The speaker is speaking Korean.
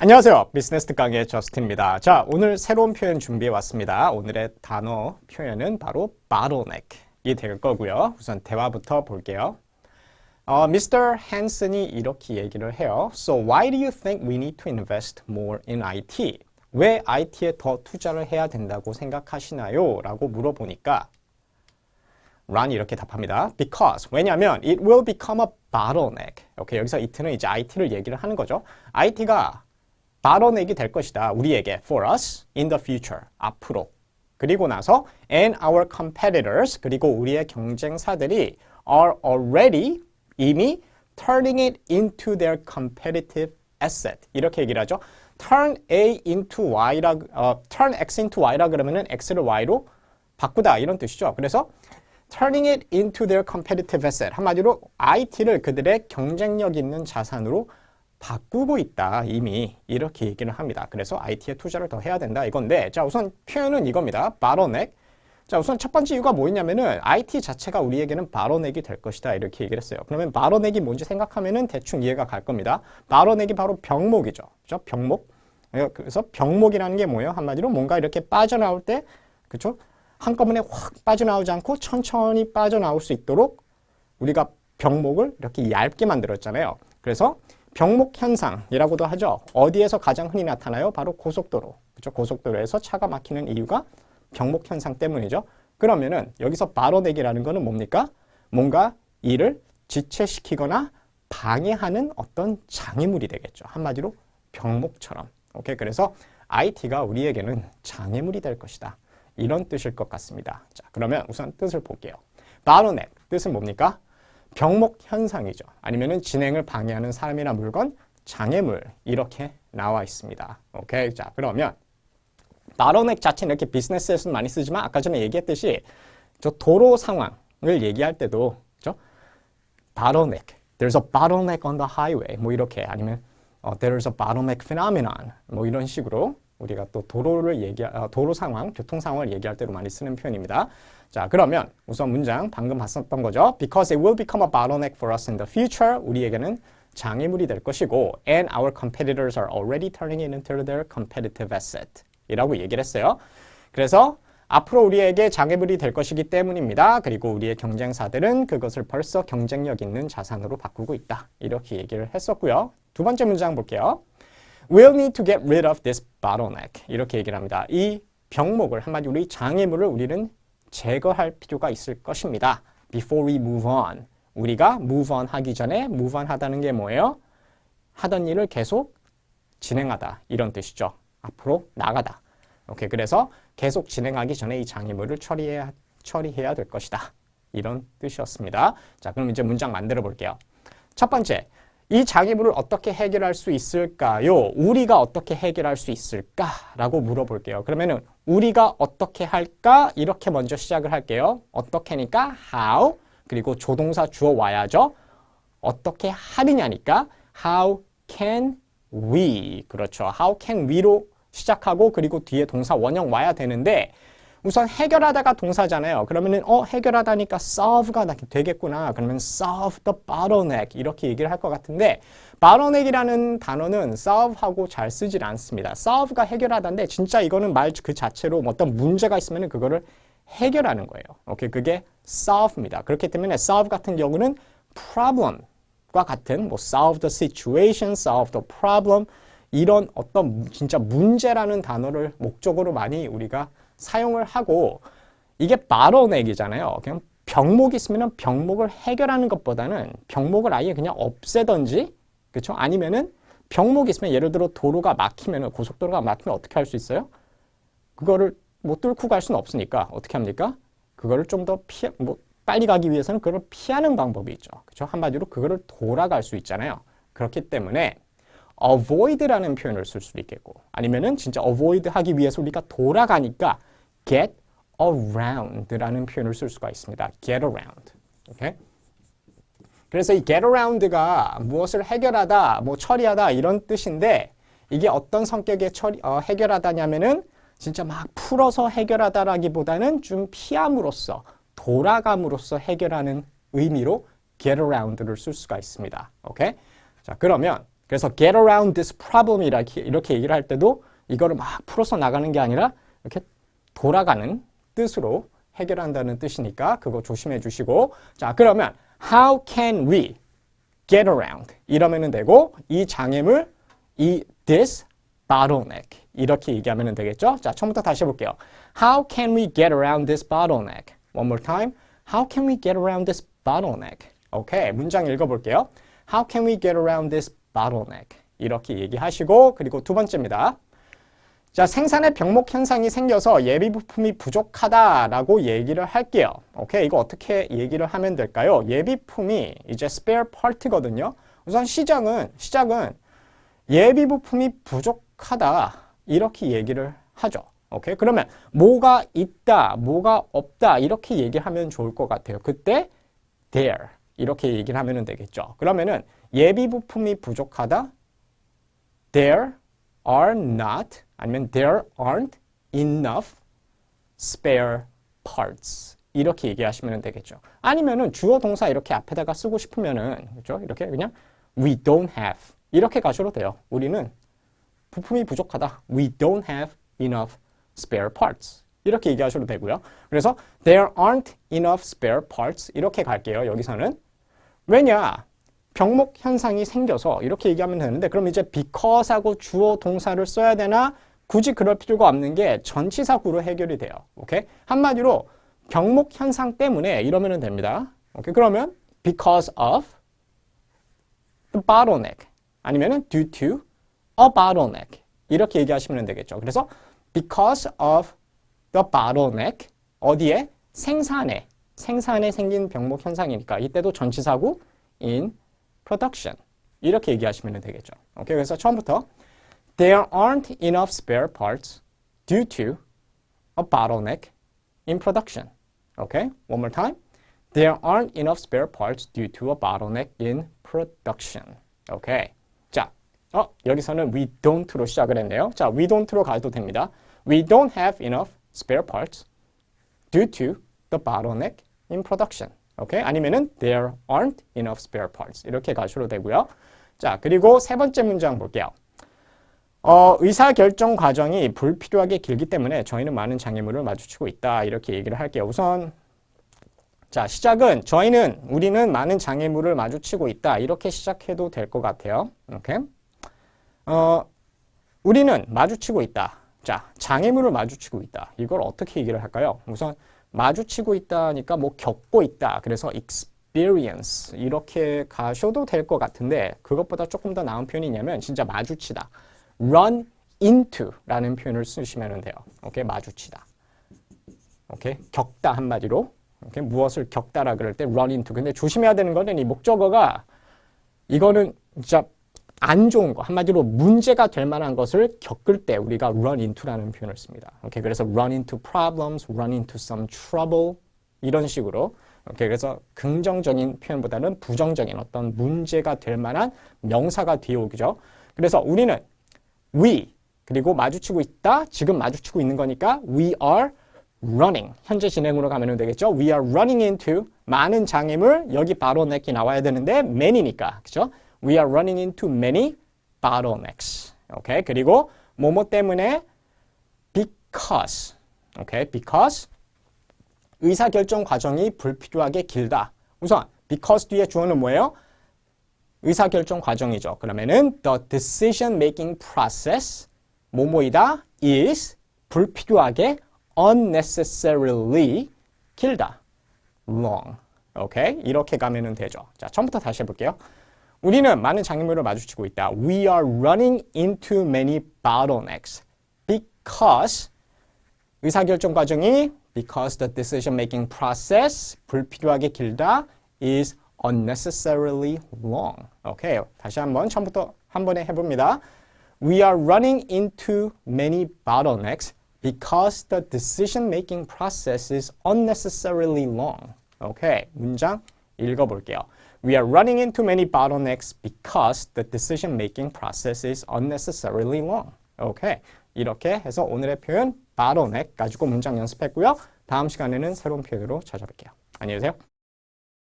안녕하세요. 비즈니스 특강의 저스틴입니다. 자, 오늘 새로운 표현 준비해 왔습니다. 오늘의 단어 표현은 바로 bottleneck이 될 거고요. 우선 대화부터 볼게요. 어, Mr. Hanson이 이렇게 얘기를 해요. So why do you think we need to invest more in IT? 왜 IT에 더 투자를 해야 된다고 생각하시나요? 라고 물어보니까 란이 이렇게 답합니다. Because 왜냐하면 it will become a bottleneck. 오케이 여기서 it는 이제 IT를 얘기를 하는 거죠. IT가 bottleneck이 될 것이다. 우리에게 for us in the future 앞으로. 그리고 나서 and our competitors 그리고 우리의 경쟁사들이 are already 이미 turning it into their competitive asset 이렇게 얘기를 하죠. turn A into Y라 어, turn X into Y라 그러면은 X를 Y로 바꾸다 이런 뜻이죠. 그래서 turning it into their competitive asset. 한마디로 IT를 그들의 경쟁력 있는 자산으로 바꾸고 있다 이미 이렇게 얘기를 합니다. 그래서 IT에 투자를 더 해야 된다 이건데 자 우선 표현은 이겁니다. bottleneck. 자 우선 첫 번째 이유가 뭐였냐면은 IT 자체가 우리에게는 bottleneck이 될 것이다 이렇게 얘기를 했어요. 그러면 bottleneck이 뭔지 생각하면은 대충 이해가 갈 겁니다. bottleneck이 바로 병목이죠. 그죠? 병목. 그래서 병목이라는 게 뭐예요? 한마디로 뭔가 이렇게 빠져나올 때 그렇죠? 한꺼번에 확 빠져나오지 않고 천천히 빠져나올 수 있도록 우리가 병목을 이렇게 얇게 만들었잖아요. 그래서 병목 현상이라고도 하죠. 어디에서 가장 흔히 나타나요? 바로 고속도로. 그렇죠? 고속도로에서 차가 막히는 이유가 병목 현상 때문이죠. 그러면은 여기서 바로내기라는 거는 뭡니까? 뭔가 일을 지체시키거나 방해하는 어떤 장애물이 되겠죠. 한마디로 병목처럼. 오케이. 그래서 IT가 우리에게는 장애물이 될 것이다. 이런 뜻일 것 같습니다. 자, 그러면 우선 뜻을 볼게요. 바로넥 뜻은 뭡니까? 병목 현상이죠. 아니면은 진행을 방해하는 사람이나 물건, 장애물 이렇게 나와 있습니다. 오케이. 자, 그러면 바로넥 자체는 이렇게 비즈니스에서는 많이 쓰지만 아까 전에 얘기했듯이 저 도로 상황을 얘기할 때도 그죠? 바로넥. There's a bottleneck on the highway. 뭐 이렇게 아니면 어, there's a bottleneck phenomenon. 뭐 이런 식으로 우리가 또 도로를 얘기 어, 도로 상황, 교통 상황을 얘기할 때로 많이 쓰는 표현입니다. 자, 그러면 우선 문장 방금 봤었던 거죠. Because it will become a bottleneck for us in the future. 우리에게는 장애물이 될 것이고 and our competitors are already turning it into their competitive asset. 이라고 얘기를 했어요. 그래서 앞으로 우리에게 장애물이 될 것이기 때문입니다. 그리고 우리의 경쟁사들은 그것을 벌써 경쟁력 있는 자산으로 바꾸고 있다. 이렇게 얘기를 했었고요. 두 번째 문장 볼게요. We'll need to get rid of this bottleneck. 이렇게 얘기를 합니다. 이 병목을 한마디로 이 장애물을 우리는 제거할 필요가 있을 것입니다. Before we move on. 우리가 move on 하기 전에 move on 하다는 게 뭐예요? 하던 일을 계속 진행하다. 이런 뜻이죠. 앞으로 나가다. 오케이. 그래서 계속 진행하기 전에 이 장애물을 처리해야, 처리해야 될 것이다. 이런 뜻이었습니다. 자, 그럼 이제 문장 만들어 볼게요. 첫 번째, 이 장애물을 어떻게 해결할 수 있을까요? 우리가 어떻게 해결할 수 있을까라고 물어볼게요. 그러면은 우리가 어떻게 할까? 이렇게 먼저 시작을 할게요. 어떻게니까 how 그리고 조동사 주어 와야죠. 어떻게 하느냐니까 how can we 그렇죠. how can we로 시작하고 그리고 뒤에 동사 원형 와야 되는데 우선 해결하다가 동사잖아요. 그러면은 어 해결하다니까 solve가 되겠구나. 그러면 solve the bottleneck 이렇게 얘기를 할 것 같은데 bottleneck이라는 단어는 solve하고 잘 쓰질 않습니다. solve가 해결하다인데 진짜 이거는 말 그 자체로 어떤 문제가 있으면은 그거를 해결하는 거예요. 오케이 그게 solve입니다. 그렇기 때문에 solve 같은 경우는 problem과 같은 뭐 solve the situation, solve the problem 이런 어떤 진짜 문제라는 단어를 목적으로 많이 우리가 사용을 하고 이게 바로넥이잖아요. 그냥 병목이 있으면 병목을 해결하는 것보다는 병목을 아예 그냥 없애던지 그렇죠? 아니면은 병목이 있으면 예를 들어 도로가 막히면 고속도로가 막히면 어떻게 할 수 있어요? 그거를 못 뚫고 갈 수는 없으니까 어떻게 합니까? 그거를 좀 더 피해 뭐 빨리 가기 위해서는 그걸 피하는 방법이 있죠. 그렇죠? 한마디로 그거를 돌아갈 수 있잖아요. 그렇기 때문에 avoid라는 표현을 쓸 수도 있겠고 아니면은 진짜 avoid 하기 위해서 우리가 돌아가니까 get around라는 표현을 쓸 수가 있습니다. get around. 오케이? 그래서 이 get around가 무엇을 해결하다, 뭐 처리하다 이런 뜻인데 이게 어떤 성격의 처리, 어, 해결하다냐면은 진짜 막 풀어서 해결하다라기보다는 좀 피함으로써 돌아감으로써 해결하는 의미로 get around를 쓸 수가 있습니다. 오케이? 자, 그러면 그래서 get around this problem 이렇게, 이렇게 얘기를 할 때도 이거를 막 풀어서 나가는 게 아니라 이렇게 돌아가는 뜻으로 해결한다는 뜻이니까 그거 조심해 주시고 자 그러면 how can we get around 이러면 되고 이 장애물 이 this bottleneck 이렇게 얘기하면 되겠죠 자 처음부터 다시 해볼게요 how can we get around this bottleneck one more time how can we get around this bottleneck 오케이 문장 읽어볼게요 how can we get around this bottleneck 이렇게 얘기하시고 그리고 두 번째입니다 자, 생산의 병목 현상이 생겨서 예비 부품이 부족하다라고 얘기를 할게요. 오케이, 이거 어떻게 얘기를 하면 될까요? 예비품이 이제 spare part거든요. 우선 시장은 시작은 예비 부품이 부족하다 이렇게 얘기를 하죠. 오케이, 그러면 뭐가 있다, 뭐가 없다 이렇게 얘기하면 좋을 것 같아요. 그때 there 이렇게 얘기를 하면 되겠죠. 그러면은 예비 부품이 부족하다, there are not 아니면 there aren't enough spare parts. 이렇게 얘기하시면 되겠죠. 아니면은 주어 동사 이렇게 앞에다가 쓰고 싶으면은 그렇죠? 이렇게 그냥 we don't have 이렇게 가셔도 돼요. 우리는 부품이 부족하다. We don't have enough spare parts. 이렇게 얘기하셔도 되고요. 그래서 there aren't enough spare parts 이렇게 갈게요. 여기서는 왜냐? 병목 현상이 생겨서 이렇게 얘기하면 되는데 그럼 이제 because하고 주어 동사를 써야 되나 굳이 그럴 필요가 없는 게 전치사구로 해결이 돼요. 오케이? 한마디로 병목 현상 때문에 이러면 됩니다. 오케이? 그러면 because of the bottleneck 아니면은 due to a bottleneck 이렇게 얘기하시면 되겠죠. 그래서 because of the bottleneck 어디에 생산에 생산에 생긴 병목 현상이니까 이때도 전치사구 in production 이렇게 얘기하시면 되겠죠. 오케이? 그래서 처음부터 There aren't enough spare parts due to a bottleneck in production. Okay, one more time. There aren't enough spare parts due to a bottleneck in production. Okay. 자, 어, 여기서는 we don't로 시작을 했네요. 자, we don't로 가도 됩니다. We don't have enough spare parts due to the bottleneck in production. 오케이? 아니면은 there aren't enough spare parts. 이렇게 가셔도 되고요. 자, 그리고 세 번째 문장 볼게요. 어, 의사결정 과정이 불필요하게 길기 때문에 저희는 많은 장애물을 마주치고 있다. 이렇게 얘기를 할게요. 우선 자 시작은 저희는 우리는 많은 장애물을 마주치고 있다. 이렇게 시작해도 될 것 같아요. 오케이? 어, 우리는 마주치고 있다. 자 장애물을 마주치고 있다. 이걸 어떻게 얘기를 할까요? 우선 마주치고 있다니까 뭐 겪고 있다. 그래서 experience 이렇게 가셔도 될 것 같은데 그것보다 조금 더 나은 표현이냐면 진짜 마주치다. run into라는 표현을 쓰시면 돼요. 오케이, 마주치다. 오케이, 겪다 한마디로. 오케이, 무엇을 겪다라 그럴 때 run into. 근데 조심해야 되는 거는 이 목적어가 이거는 진짜 안 좋은 거 한마디로 문제가 될 만한 것을 겪을 때 우리가 run into라는 표현을 씁니다. 오케이, 그래서 run into problems, run into some trouble 이런 식으로 오케이, 그래서 긍정적인 표현보다는 부정적인 어떤 문제가 될 만한 명사가 뒤에 오죠. 그래서 우리는 we 그리고 마주치고 있다. 지금 마주치고 있는 거니까 we are running. 현재 진행으로 가면 되겠죠. We are running into 많은 장애물 여기 bottleneck이 나와야 되는데 many니까 그죠? We are running into many bottlenecks. 오케이. 그리고 뭐뭐 때문에 because. 오케이. because 의사결정 과정이 불필요하게 길다. 우선 because 뒤에 주어는 뭐예요? 의사결정 과정이죠. 그러면은 the decision making process 뭐뭐이다 is 불필요하게 unnecessarily 길다. long. 오케이? 이렇게 가면은 되죠. 자, 처음부터 다시 해볼게요. 우리는 많은 장애물을 마주치고 있다. We are running into many bottlenecks because 의사결정 과정이 because the decision making process 불필요하게 길다 is unnecessarily long. 오케이. 다시 한번 처음부터 한 번에 해봅니다. We are running into many bottlenecks because the decision-making process is unnecessarily long. 오케이. 문장 읽어볼게요. We are running into many bottlenecks because the decision-making process is unnecessarily long. 오케이. 이렇게 해서 오늘의 표현 bottleneck 가지고 문장 연습했고요. 다음 시간에는 새로운 표현으로 찾아뵐게요. 안녕히 계세요.